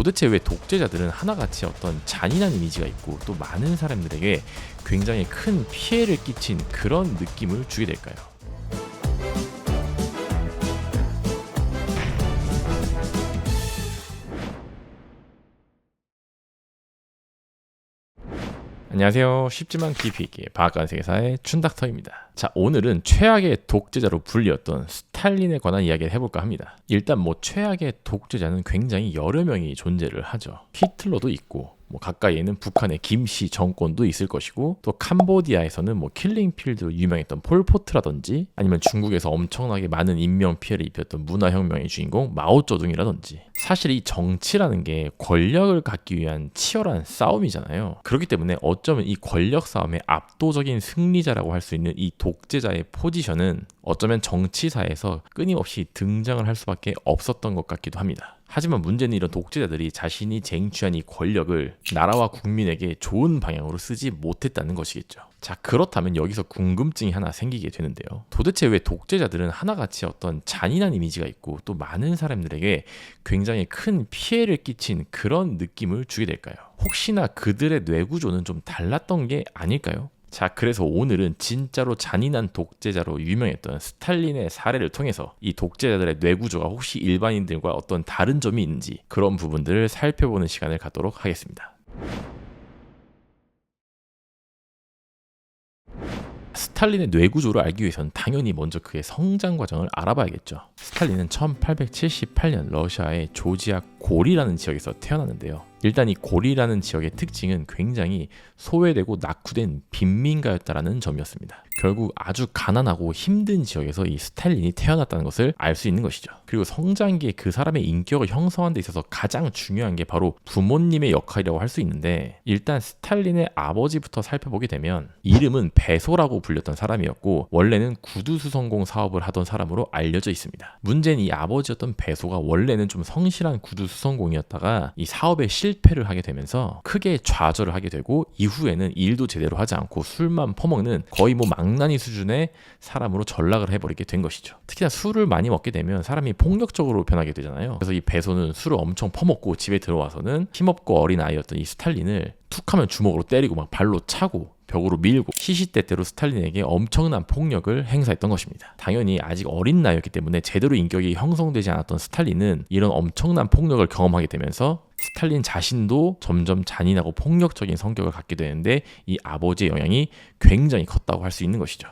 도대체 왜 독재자들은 하나같이 어떤 잔인한 이미지가 있고 또 많은 사람들에게 굉장히 큰 피해를 끼친 그런 느낌을 주게 될까요? 안녕하세요. 쉽지만 깊이 있게 과학관 세계사의 춘닥터입니다. 자, 오늘은 최악의 독재자로 불리웠던 스탈린에 관한 이야기를 해볼까 합니다. 일단 뭐 최악의 독재자는 굉장히 여러 명이 존재를 하죠. 히틀러도 있고 뭐 가까이에는 북한의 김씨 정권도 있을 것이고 또 캄보디아에서는 뭐 킬링필드로 유명했던 폴포트라든지 아니면 중국에서 엄청나게 많은 인명 피해를 입혔던 문화혁명의 주인공 마오쩌둥이라든지 사실 이 정치라는 게 권력을 갖기 위한 치열한 싸움이잖아요. 그렇기 때문에 어쩌면 이 권력 싸움의 압도적인 승리자라고 할 수 있는 이 독재자의 포지션은 어쩌면 정치사에서 끊임없이 등장을 할 수밖에 없었던 것 같기도 합니다. 하지만 문제는 이런 독재자들이 자신이 쟁취한 이 권력을 나라와 국민에게 좋은 방향으로 쓰지 못했다는 것이겠죠. 자, 그렇다면 여기서 궁금증이 하나 생기게 되는데요. 도대체 왜 독재자들은 하나같이 어떤 잔인한 이미지가 있고 또 많은 사람들에게 굉장히 큰 피해를 끼친 그런 느낌을 주게 될까요? 혹시나 그들의 뇌구조는 좀 달랐던 게 아닐까요? 자, 그래서 오늘은 진짜로 잔인한 독재자로 유명했던 스탈린의 사례를 통해서 이 독재자들의 뇌구조가 혹시 일반인들과 어떤 다른 점이 있는지 그런 부분들을 살펴보는 시간을 갖도록 하겠습니다. 스탈린의 뇌구조를 알기 위해선 당연히 먼저 그의 성장 과정을 알아봐야겠죠. 스탈린은 1878년 러시아의 조지아 고리라는 지역에서 태어났는데요. 일단 이 고리라는 지역의 특징은 굉장히 소외되고 낙후된 빈민가였다라는 점이었습니다. 결국 아주 가난하고 힘든 지역에서 이 스탈린이 태어났다는 것을 알 수 있는 것이죠. 그리고 성장기에 그 사람의 인격을 형성하는 데 있어서 가장 중요한 게 바로 부모님의 역할이라고 할 수 있는데 일단 스탈린의 아버지부터 살펴보게 되면 이름은 배소라고 불렸던 사람이었고 원래는 구두 수성공 사업을 하던 사람으로 알려져 있습니다. 문제는 이 아버지였던 배소가 원래는 좀 성실한 구두 수성공이었다가 이 사업에 실 패를 하게 되면서 크게 좌절을 하게 되고 이후에는 일도 제대로 하지 않고 술만 퍼먹는 거의 뭐 망나니 수준의 사람으로 전락을 해버리게 된 것이죠. 특히나 술을 많이 먹게 되면 사람이 폭력적으로 변하게 되잖아요. 그래서 이 배소는 술을 엄청 퍼먹고 집에 들어와서는 힘없고 어린 아이였던 이 스탈린을 툭하면 주먹으로 때리고 막 발로 차고 벽으로 밀고 시시때때로 스탈린에게 엄청난 폭력을 행사했던 것입니다. 당연히 아직 어린 나이였기 때문에 제대로 인격이 형성되지 않았던 스탈린은 이런 엄청난 폭력을 경험하게 되면서 스탈린 자신도 점점 잔인하고 폭력적인 성격을 갖게 되는데 이 아버지의 영향이 굉장히 컸다고 할 수 있는 것이죠.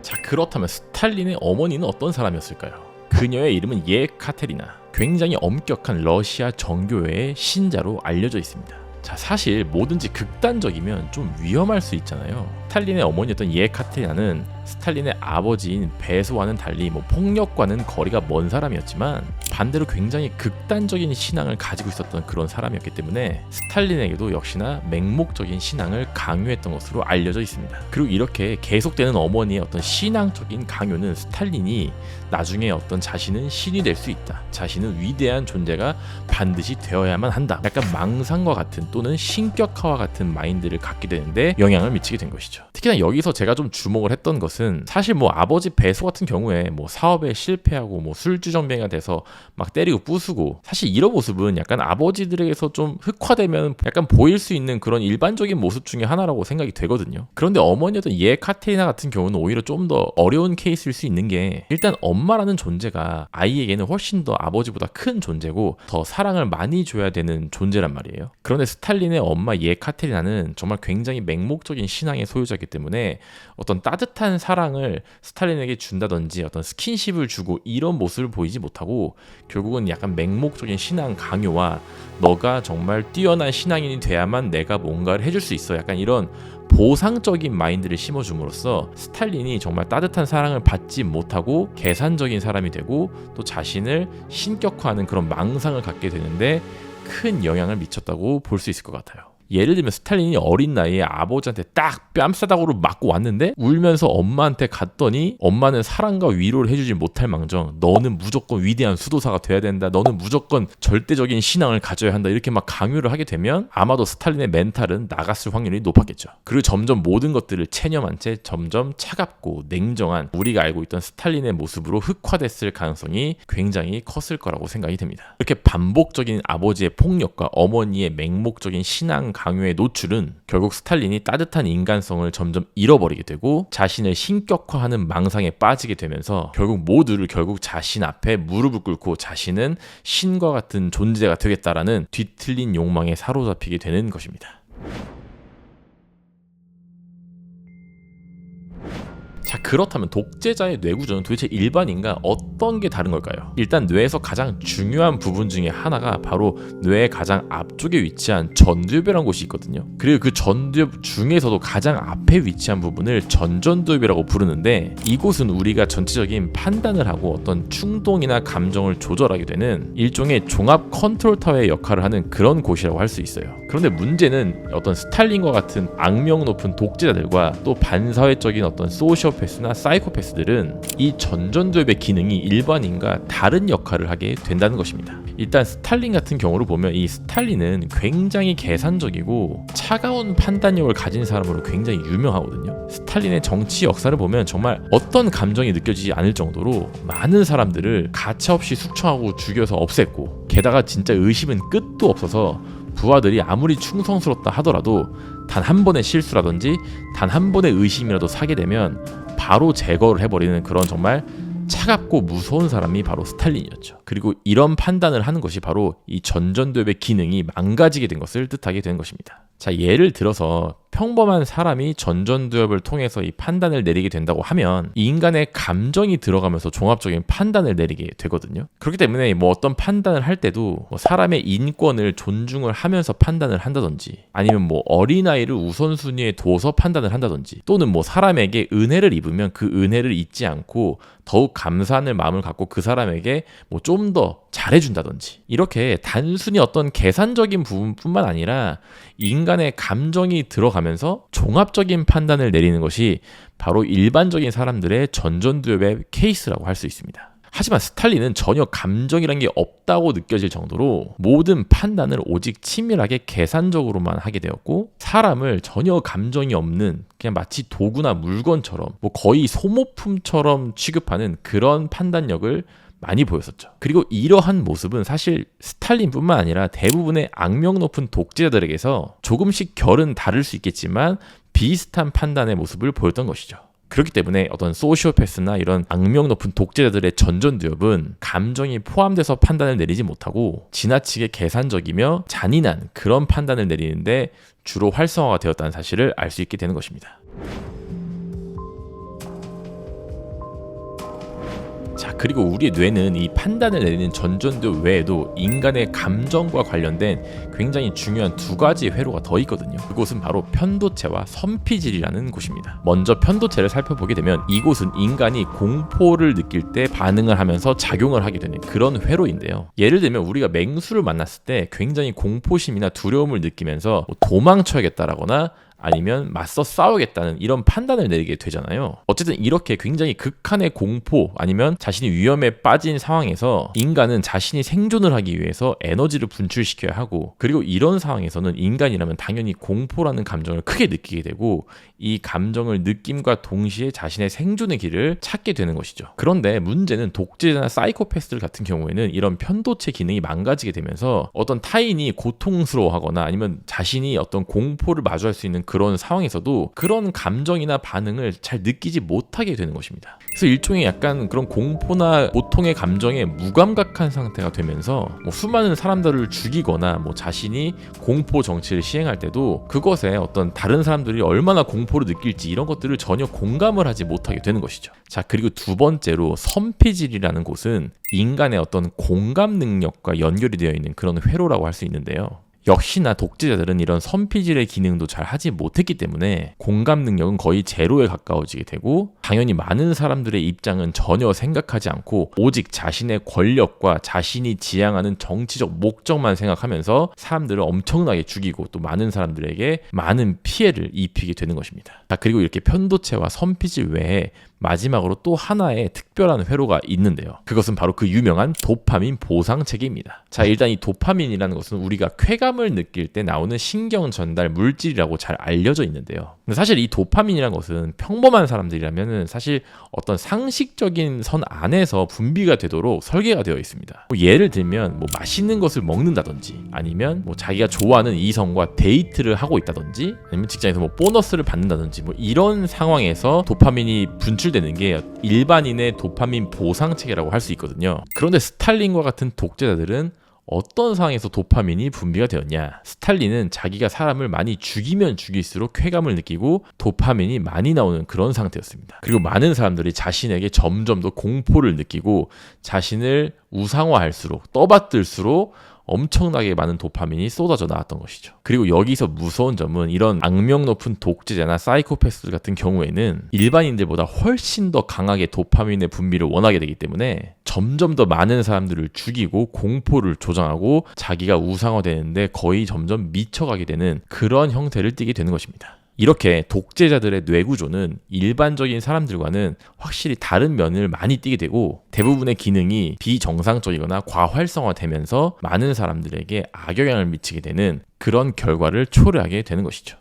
자, 그렇다면 스탈린의 어머니는 어떤 사람이었을까요? 그녀의 이름은 예카테리나. 굉장히 엄격한 러시아 정교회의 신자로 알려져 있습니다. 자, 사실 뭐든지 극단적이면 좀 위험할 수 있잖아요. 스탈린의 어머니였던 예카테리나는 스탈린의 아버지인 배소와는 달리 뭐 폭력과는 거리가 먼 사람이었지만 반대로 굉장히 극단적인 신앙을 가지고 있었던 그런 사람이었기 때문에 스탈린에게도 역시나 맹목적인 신앙을 강요했던 것으로 알려져 있습니다. 그리고 이렇게 계속되는 어머니의 어떤 신앙적인 강요는 스탈린이 나중에 어떤 자신은 신이 될 수 있다. 자신은 위대한 존재가 반드시 되어야만 한다. 약간 망상과 같은 또는 신격화와 같은 마인드를 갖게 되는데 영향을 미치게 된 것이죠. 특히나 여기서 제가 좀 주목을 했던 것은 사실 뭐 아버지 배소 같은 경우에 뭐 사업에 실패하고 뭐 술주정뱅이가 돼서 막 때리고 부수고 사실 이런 모습은 약간 아버지들에게서 좀 흑화되면 약간 보일 수 있는 그런 일반적인 모습 중에 하나라고 생각이 되거든요. 그런데 어머니였던 예 카테리나 같은 경우는 오히려 좀 더 어려운 케이스일 수 있는 게 일단 엄마라는 존재가 아이에게는 훨씬 더 아버지보다 큰 존재고 더 사랑을 많이 줘야 되는 존재란 말이에요. 그런데 스탈린의 엄마 예 카테리나는 정말 굉장히 맹목적인 신앙의 소유자이기 때문에 어떤 따뜻한 사랑을 스탈린에게 준다든지 어떤 스킨십을 주고 이런 모습을 보이지 못하고 결국은 약간 맹목적인 신앙 강요와 너가 정말 뛰어난 신앙인이 돼야만 내가 뭔가를 해줄 수 있어 약간 이런 보상적인 마인드를 심어줌으로써 스탈린이 정말 따뜻한 사랑을 받지 못하고 계산적인 사람이 되고 또 자신을 신격화하는 그런 망상을 갖게 되는데 큰 영향을 미쳤다고 볼 수 있을 것 같아요. 예를 들면 스탈린이 어린 나이에 아버지한테 딱 뺨싸다구로 맞고 왔는데 울면서 엄마한테 갔더니 엄마는 사랑과 위로를 해주지 못할 망정 너는 무조건 위대한 수도사가 돼야 된다 너는 무조건 절대적인 신앙을 가져야 한다 이렇게 막 강요를 하게 되면 아마도 스탈린의 멘탈은 나갔을 확률이 높았겠죠. 그리고 점점 모든 것들을 체념한 채 점점 차갑고 냉정한 우리가 알고 있던 스탈린의 모습으로 흑화됐을 가능성이 굉장히 컸을 거라고 생각이 됩니다. 이렇게 반복적인 아버지의 폭력과 어머니의 맹목적인 신앙 강요의 노출은 결국 스탈린이 따뜻한 인간성을 점점 잃어버리게 되고 자신을 신격화하는 망상에 빠지게 되면서 결국 모두를 결국 자신 앞에 무릎을 꿇고 자신은 신과 같은 존재가 되겠다라는 뒤틀린 욕망에 사로잡히게 되는 것입니다. 자 그렇다면 독재자의 뇌구조는 도대체 일반인과 어떤 게 다른 걸까요? 일단 뇌에서 가장 중요한 부분 중에 하나가 바로 뇌의 가장 앞쪽에 위치한 전두엽이라는 곳이 있거든요. 그리고 그 전두엽 중에서도 가장 앞에 위치한 부분을 전전두엽이라고 부르는데 이곳은 우리가 전체적인 판단을 하고 어떤 충동이나 감정을 조절하게 되는 일종의 종합 컨트롤 타워의 역할을 하는 그런 곳이라고 할 수 있어요. 그런데 문제는 어떤 스탈린과 같은 악명 높은 독재자들과 또 반사회적인 어떤 소시오 사이코패스나 사이코패스들은 이 전전두엽의 기능이 일반인과 다른 역할을 하게 된다는 것입니다. 일단 스탈린 같은 경우로 보면 이 스탈린은 굉장히 계산적이고 차가운 판단력을 가진 사람으로 굉장히 유명하거든요. 스탈린의 정치 역사를 보면 정말 어떤 감정이 느껴지지 않을 정도로 많은 사람들을 가차없이 숙청하고 죽여서 없앴고 게다가 진짜 의심은 끝도 없어서 부하들이 아무리 충성스럽다 하더라도 단 한 번의 실수라든지 단 한 번의 의심이라도 사게 되면 바로 제거를 해버리는 그런 정말 차갑고 무서운 사람이 바로 스탈린이었죠. 그리고 이런 판단을 하는 것이 바로 이 전전도엽의 기능이 망가지게 된 것을 뜻하게 된 것입니다. 자, 예를 들어서 평범한 사람이 전전두엽을 통해서 이 판단을 내리게 된다고 하면 이 인간의 감정이 들어가면서 종합적인 판단을 내리게 되거든요. 그렇기 때문에 뭐 어떤 판단을 할 때도 뭐 사람의 인권을 존중을 하면서 판단을 한다든지 아니면 뭐 어린아이를 우선순위에 둬서 판단을 한다든지 또는 뭐 사람에게 은혜를 입으면 그 은혜를 잊지 않고 더욱 감사하는 마음을 갖고 그 사람에게 뭐 좀 더 잘해준다든지 이렇게 단순히 어떤 계산적인 부분뿐만 아니라 인간의 감정이 들어가면 하면서 종합적인 판단을 내리는 것이 바로 일반적인 사람들의 전전두엽의 케이스라고 할 수 있습니다. 하지만 스탈린은 전혀 감정이란 게 없다고 느껴질 정도로 모든 판단을 오직 치밀하게 계산적으로만 하게 되었고 사람을 전혀 감정이 없는 그냥 마치 도구나 물건처럼 뭐 거의 소모품처럼 취급하는 그런 판단력을 많이 보였었죠. 그리고 이러한 모습은 사실 스탈린뿐만 아니라 대부분의 악명 높은 독재자들에게서 조금씩 결은 다를 수 있겠지만 비슷한 판단의 모습을 보였던 것이죠. 그렇기 때문에 어떤 소시오패스나 이런 악명 높은 독재자들의 전전두엽은 감정이 포함돼서 판단을 내리지 못하고 지나치게 계산적이며 잔인한 그런 판단을 내리는데 주로 활성화가 되었다는 사실을 알 수 있게 되는 것입니다. 자, 그리고 우리의 뇌는 이 판단을 내리는 전전도 외에도 인간의 감정과 관련된 굉장히 중요한 두 가지 회로가 더 있거든요. 그곳은 바로 편도체와 선피질이라는 곳입니다. 먼저 편도체를 살펴보게 되면 이곳은 인간이 공포를 느낄 때 반응을 하면서 작용을 하게 되는 그런 회로인데요. 예를 들면 우리가 맹수를 만났을 때 굉장히 공포심이나 두려움을 느끼면서 뭐 도망쳐야겠다라거나 아니면 맞서 싸우겠다는 이런 판단을 내리게 되잖아요. 어쨌든 이렇게 굉장히 극한의 공포 아니면 자신이 위험에 빠진 상황에서 인간은 자신이 생존을 하기 위해서 에너지를 분출시켜야 하고 그리고 이런 상황에서는 인간이라면 당연히 공포라는 감정을 크게 느끼게 되고 이 감정을 느낌과 동시에 자신의 생존의 길을 찾게 되는 것이죠. 그런데 문제는 독재자나 사이코패스들 같은 경우에는 이런 편도체 기능이 망가지게 되면서 어떤 타인이 고통스러워하거나 아니면 자신이 어떤 공포를 마주할 수 있는 그런 상황에서도 그런 감정이나 반응을 잘 느끼지 못하게 되는 것입니다. 그래서 일종의 약간 그런 공포나 고통의 감정에 무감각한 상태가 되면서 뭐 수많은 사람들을 죽이거나 뭐 자신이 공포 정치를 시행할 때도 그것에 어떤 다른 사람들이 얼마나 공포를 느낄지 이런 것들을 전혀 공감을 하지 못하게 되는 것이죠. 자, 그리고 두 번째로 선피질이라는 곳은 인간의 어떤 공감 능력과 연결이 되어 있는 그런 회로라고 할 수 있는데요. 역시나 독재자들은 이런 선피질의 기능도 잘 하지 못했기 때문에 공감 능력은 거의 제로에 가까워지게 되고 당연히 많은 사람들의 입장은 전혀 생각하지 않고 오직 자신의 권력과 자신이 지향하는 정치적 목적만 생각하면서 사람들을 엄청나게 죽이고 또 많은 사람들에게 많은 피해를 입히게 되는 것입니다. 자, 그리고 이렇게 편도체와 선피질 외에 마지막으로 또 하나의 특별한 회로가 있는데요. 그것은 바로 그 유명한 도파민 보상 체계입니다. 자, 일단 이 도파민이라는 것은 우리가 쾌감을 느낄 때 나오는 신경 전달 물질이라고 잘 알려져 있는데요. 근데 사실 이 도파민이라는 것은 평범한 사람들이라면 사실 어떤 상식적인 선 안에서 분비가 되도록 설계가 되어 있습니다. 뭐 예를 들면 뭐 맛있는 것을 먹는다든지 아니면 뭐 자기가 좋아하는 이성과 데이트를 하고 있다든지 아니면 직장에서 뭐 보너스를 받는다든지 뭐 이런 상황에서 도파민이 분출 되는 게 일반인의 도파민 보상 체계라고 할 수 있거든요. 그런데 스탈린과 같은 독재자들은 어떤 상황에서 도파민이 분비가 되었냐? 스탈린은 자기가 사람을 많이 죽이면 죽일수록 쾌감을 느끼고 도파민이 많이 나오는 그런 상태였습니다. 그리고 많은 사람들이 자신에게 점점 더 공포를 느끼고 자신을 우상화할수록 떠받들수록 엄청나게 많은 도파민이 쏟아져 나왔던 것이죠. 그리고 여기서 무서운 점은 이런 악명 높은 독재자나 사이코패스 같은 경우에는 일반인들보다 훨씬 더 강하게 도파민의 분비를 원하게 되기 때문에 점점 더 많은 사람들을 죽이고 공포를 조장하고 자기가 우상화되는데 거의 점점 미쳐가게 되는 그런 형태를 띠게 되는 것입니다. 이렇게 독재자들의 뇌구조는 일반적인 사람들과는 확실히 다른 면을 많이 띠게 되고 대부분의 기능이 비정상적이거나 과활성화되면서 많은 사람들에게 악영향을 미치게 되는 그런 결과를 초래하게 되는 것이죠.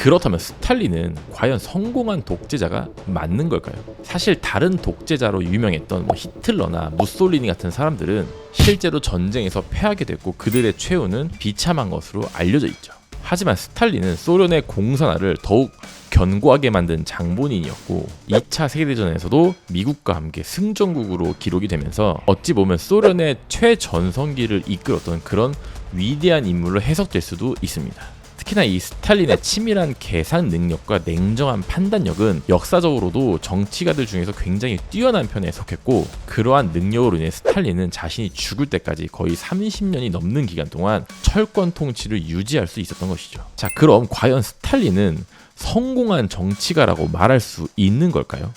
그렇다면 스탈린은 과연 성공한 독재자가 맞는 걸까요? 사실 다른 독재자로 유명했던 뭐 히틀러나 무솔리니 같은 사람들은 실제로 전쟁에서 패하게 됐고 그들의 최후는 비참한 것으로 알려져 있죠. 하지만 스탈린은 소련의 공산화를 더욱 견고하게 만든 장본인이었고 2차 세계대전에서도 미국과 함께 승전국으로 기록이 되면서 어찌 보면 소련의 최전성기를 이끌었던 그런 위대한 인물로 해석될 수도 있습니다. 특히나 이 스탈린의 치밀한 계산 능력과 냉정한 판단력은 역사적으로도 정치가들 중에서 굉장히 뛰어난 편에 속했고 그러한 능력으로 인해 스탈린은 자신이 죽을 때까지 거의 30년이 넘는 기간 동안 철권 통치를 유지할 수 있었던 것이죠. 자, 그럼 과연 스탈린은 성공한 정치가라고 말할 수 있는 걸까요?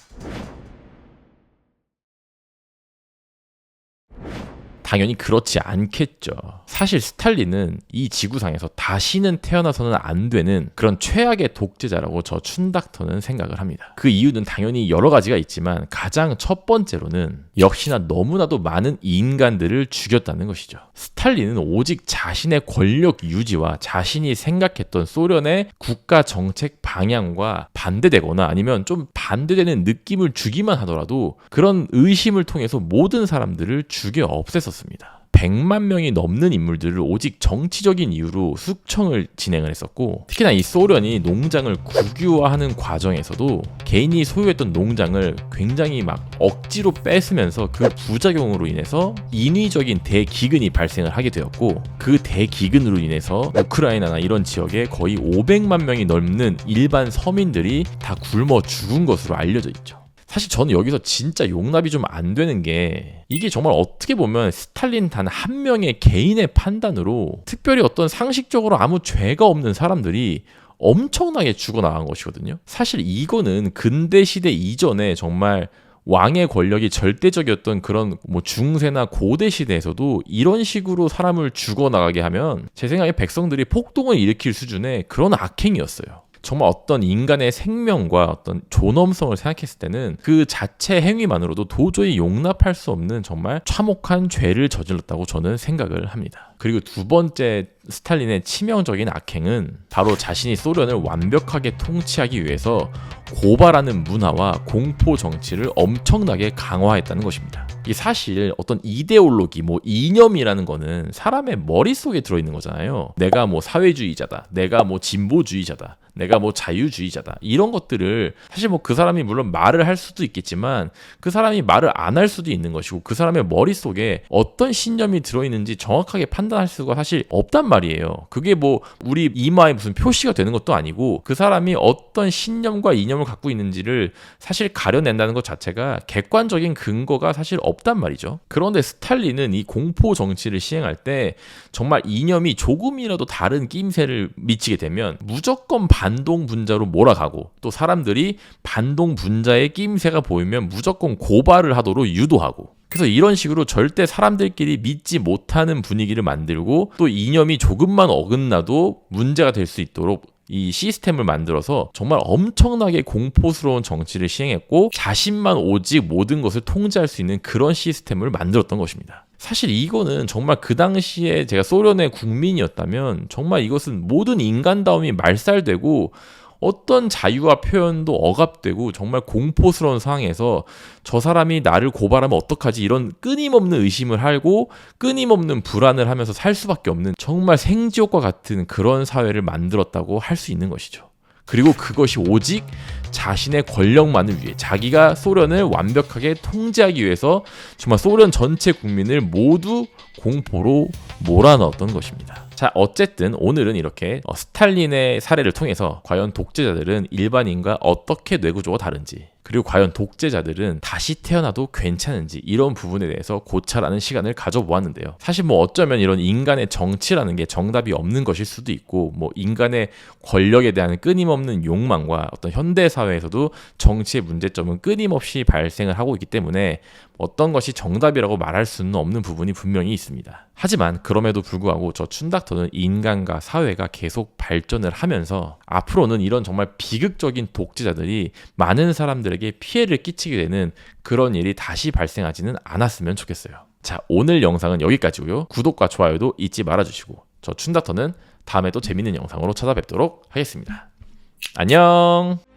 당연히 그렇지 않겠죠. 사실 스탈린은 이 지구상에서 다시는 태어나서는 안 되는 그런 최악의 독재자라고 저 춘닥터는 생각을 합니다. 그 이유는 당연히 여러 가지가 있지만 가장 첫 번째로는 역시나 너무나도 많은 인간들을 죽였다는 것이죠. 스탈린은 오직 자신의 권력 유지와 자신이 생각했던 소련의 국가 정책 방향과 반대되거나 아니면 좀 반대되는 느낌을 주기만 하더라도 그런 의심을 통해서 모든 사람들을 죽여 없 앴었습니다. 100만 명이 넘는 인물들을 오직 정치적인 이유로 숙청을 진행을 했었고 특히나 이 소련이 농장을 국유화하는 과정에서도 개인이 소유했던 농장을 굉장히 막 억지로 뺏으면서 그 부작용으로 인해서 인위적인 대기근이 발생을 하게 되었고 그 대기근으로 인해서 우크라이나나 이런 지역에 거의 500만 명이 넘는 일반 서민들이 다 굶어 죽은 것으로 알려져 있죠. 사실 저는 여기서 진짜 용납이 좀 안 되는 게 이게 정말 어떻게 보면 스탈린 단 한 명의 개인의 판단으로 특별히 어떤 상식적으로 아무 죄가 없는 사람들이 엄청나게 죽어나간 것이거든요. 사실 이거는 근대 시대 이전에 정말 왕의 권력이 절대적이었던 그런 뭐 중세나 고대 시대에서도 이런 식으로 사람을 죽어나가게 하면 제 생각에 백성들이 폭동을 일으킬 수준의 그런 악행이었어요. 정말 어떤 인간의 생명과 어떤 존엄성을 생각했을 때는 그 자체 행위만으로도 도저히 용납할 수 없는 정말 참혹한 죄를 저질렀다고 저는 생각을 합니다. 그리고 두 번째 스탈린의 치명적인 악행은 바로 자신이 소련을 완벽하게 통치하기 위해서 고발하는 문화와 공포 정치를 엄청나게 강화했다는 것입니다. 이 사실 어떤 이데올로기, 뭐 이념이라는 거는 사람의 머릿속에 들어있는 거잖아요. 내가 뭐 사회주의자다. 내가 뭐 진보주의자다. 내가 뭐 자유주의자다 이런 것들을 사실 뭐 그 사람이 물론 말을 할 수도 있겠지만 그 사람이 말을 안 할 수도 있는 것이고 그 사람의 머릿속에 어떤 신념이 들어있는지 정확하게 판단할 수가 사실 없단 말이에요. 그게 뭐 우리 이마에 무슨 표시가 되는 것도 아니고 그 사람이 어떤 신념과 이념을 갖고 있는지를 사실 가려낸다는 것 자체가 객관적인 근거가 사실 없단 말이죠. 그런데 스탈린은 이 공포 정치를 시행할 때 정말 이념이 조금이라도 다른 끼임새를 미치게 되면 무조건 반동 분자로 몰아가고 또 사람들이 반동 분자의 끼임새가 보이면 무조건 고발을 하도록 유도하고 그래서 이런 식으로 절대 사람들끼리 믿지 못하는 분위기를 만들고 또 이념이 조금만 어긋나도 문제가 될 수 있도록 이 시스템을 만들어서 정말 엄청나게 공포스러운 정치를 시행했고 자신만 오직 모든 것을 통제할 수 있는 그런 시스템을 만들었던 것입니다. 사실 이거는 정말 그 당시에 제가 소련의 국민이었다면 정말 이것은 모든 인간다움이 말살되고 어떤 자유와 표현도 억압되고 정말 공포스러운 상황에서 저 사람이 나를 고발하면 어떡하지 이런 끊임없는 의심을 하고 끊임없는 불안을 하면서 살 수밖에 없는 정말 생지옥과 같은 그런 사회를 만들었다고 할 수 있는 것이죠. 그리고 그것이 오직 자신의 권력만을 위해 자기가 소련을 완벽하게 통제하기 위해서 정말 소련 전체 국민을 모두 공포로 몰아넣었던 것입니다. 자, 어쨌든 오늘은 이렇게 어, 스탈린의 사례를 통해서 과연 독재자들은 일반인과 어떻게 뇌구조가 다른지 그리고 과연 독재자들은 다시 태어나도 괜찮은지 이런 부분에 대해서 고찰하는 시간을 가져보았는데요. 사실 뭐 어쩌면 이런 인간의 정치라는 게 정답이 없는 것일 수도 있고 뭐 인간의 권력에 대한 끊임없는 욕망과 어떤 현대 사회에서도 정치의 문제점은 끊임없이 발생을 하고 있기 때문에 어떤 것이 정답이라고 말할 수는 없는 부분이 분명히 있습니다. 하지만 그럼에도 불구하고 저 춘닥터는 인간과 사회가 계속 발전을 하면서 앞으로는 이런 정말 비극적인 독재자들이 많은 사람들에게 피해를 끼치게 되는 그런 일이 다시 발생하지는 않았으면 좋겠어요. 자, 오늘 영상은 여기까지고요. 구독과 좋아요도 잊지 말아주시고 저 춘닥터는 다음에 또 재밌는 영상으로 찾아뵙도록 하겠습니다. 안녕!